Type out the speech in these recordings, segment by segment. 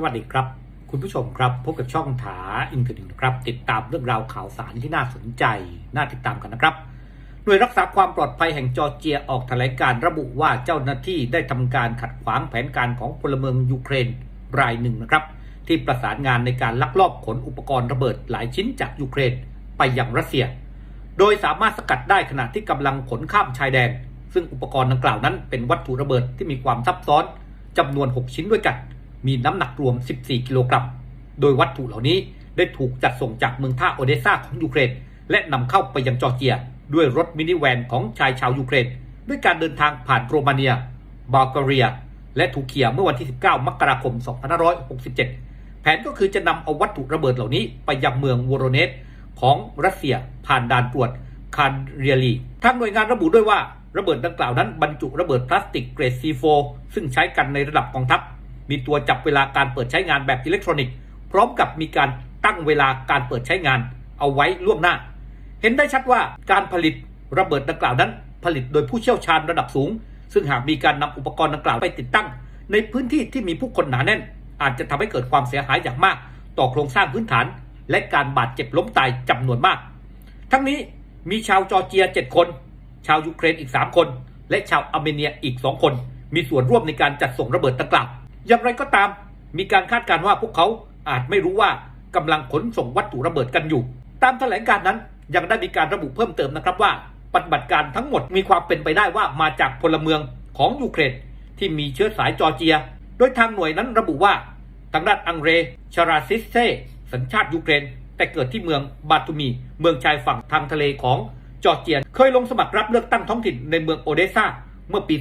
สวัสดีครับ คุณผู้ชมครับ พบกับช่องถาอินเทอร์เน็ตครับ ติดตามเรื่องราวข่าวสารที่น่าสนใจ น่าติดตามกันนะครับ หน่วยรักษาความปลอดภัยแห่งจอร์เจียออกแถลงการระบุว่าเจ้าหน้าที่ได้ทำการขัดขวางแผนการของพลเมืองยูเครนรายหนึ่งนะครับ ที่ประสานงานในการลักลอบขนอุปกรณ์ระเบิดหลายชิ้นจากยูเครนไปยังรัสเซีย โดยสามารถสกัดได้ขณะที่กำลังขนข้ามชายแดน ซึ่งอุปกรณ์ดังกล่าวนั้นเป็นวัตถุระเบิดที่มีความซับซ้อนจำนวน 6 ชิ้นด้วยกัน มีน้ำหนักรวม 14 กิโลกรัม โดยวัตถุเหล่านี้ได้ถูกจัดส่งจากเมืองท่าโอเดซาของยูเครน และนำเข้าไปยังจอร์เจีย ด้วยรถมินิแวนของชายชาวยูเครน ด้วยการเดินทางผ่านโรมาเนีย บัลแกเรีย และทูกเคียเมื่อวันที่ 19 มกราคม 2567 แผนก็คือจะนำเอาวัตถุระเบิดเหล่านี้ไปยังเมืองวโรเนสของรัสเซียผ่านด่านตรวจคาร์เรียลีทางหน่วยงานระบุด้วยว่าระเบิดดังกล่าวนั้นบรรจุระเบิดพลาสติกเกรด C4 ซึ่งใช้กันในระดับกองทัพ มีตัวจับเวลาการเปิดใช้งานแบบอิเล็กทรอนิกส์ พร้อมกับมีการตั้งเวลาการเปิดใช้งานเอาไว้ล่วงหน้า เห็นได้ชัดว่าการผลิตระเบิดดังกล่าวนั้น ผลิตโดยผู้เชี่ยวชาญระดับสูง ซึ่งหากมีการนำอุปกรณ์ดังกล่าวไปติดตั้ง ในพื้นที่ที่มีผู้คนหนาแน่น อาจจะทำให้เกิดความเสียหายอย่างมาก ต่อโครงสร้างพื้นฐาน และการบาดเจ็บล้มตายจำนวนมาก ทั้งนี้มีชาวจอร์เจีย 7 คน ชาวยูเครนอีก 3 คน และชาวอาร์เมเนียอีก 2 คน มีส่วนร่วมในการจัดส่งระเบิดดังกล่าว อย่างไรก็ตาม มีการคาดการณ์ว่าพวกเขาอาจไม่รู้ว่ากำลังขนส่งวัตถุระเบิดกันอยู่ ตามแถลงการนั้นยังได้มีการระบุเพิ่มเติมนะครับว่าปฏิบัติการทั้งหมดมีความเป็นไปได้ว่ามาจากพลเมืองของยูเครนที่มีเชื้อสายจอร์เจีย โดยทางหน่วยนั้นระบุว่าทางด้านอังเรชาราซิสเซสัญชาติยูเครน แต่เกิดที่เมืองบาตูมี เมืองชายฝั่งทางทะเลของจอร์เจีย เคยลงสมัครรับเลือกตั้งท้องถิ่นในเมืองโอเดซาเมื่อปี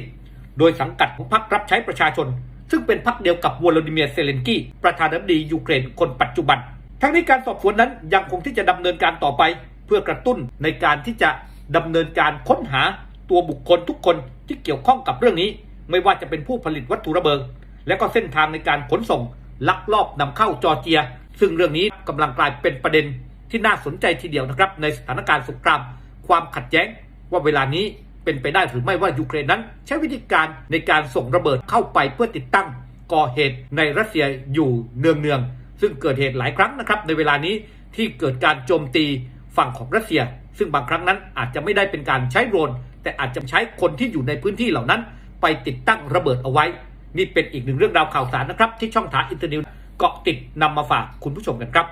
2020 โดยสังกัดของพรรครับใช้ประชาชน ซึ่งเป็นพรรคเดียวกับวลาดิเมียร์เซเลนกี้ประธานาธิบดียูเครนคนปัจจุบัน ทั้งนี้การสอบสวนนั้นยังคงที่จะดำเนินการต่อไป เพื่อกระตุ้นในการที่จะดำเนินการค้นหาตัวบุคคลทุกคนที่เกี่ยวข้องกับเรื่องนี้ ไม่ว่าจะเป็นผู้ผลิตวัตถุระเบิดและก็เส้นทางในการขนส่ง ลักลอบนำเข้าจอร์เจีย ซึ่งเรื่องนี้กำลังกลายเป็นประเด็นที่น่าสนใจทีเดียวนะครับในสถานการณ์สงคราม ความขัดแย้งว่าเวลานี้ เป็นไปได้หรือไม่ว่ายูเครนนั้น ใช้วิธีการในการส่งระเบิดเข้าไปเพื่อติดตั้งก่อเหตุในรัสเซียอยู่เนืองๆซึ่งเกิดเหตุหลายครั้งนะครับในเวลานี้ที่เกิดการโจมตีฝั่งของรัสเซีย ซึ่งบางครั้งนั้นอาจจะไม่ได้เป็นการใช้โดรนแต่อาจจะใช้คนที่อยู่ในพื้นที่เหล่านั้น ไปติดตั้งระเบิดเอาไว้ นี่เป็นอีกหนึ่งเรื่องราวข่าวสารนะครับ ที่ช่องทางอินเทอร์เน็ตเกาะติดนำมาฝากคุณผู้ชมกันครับ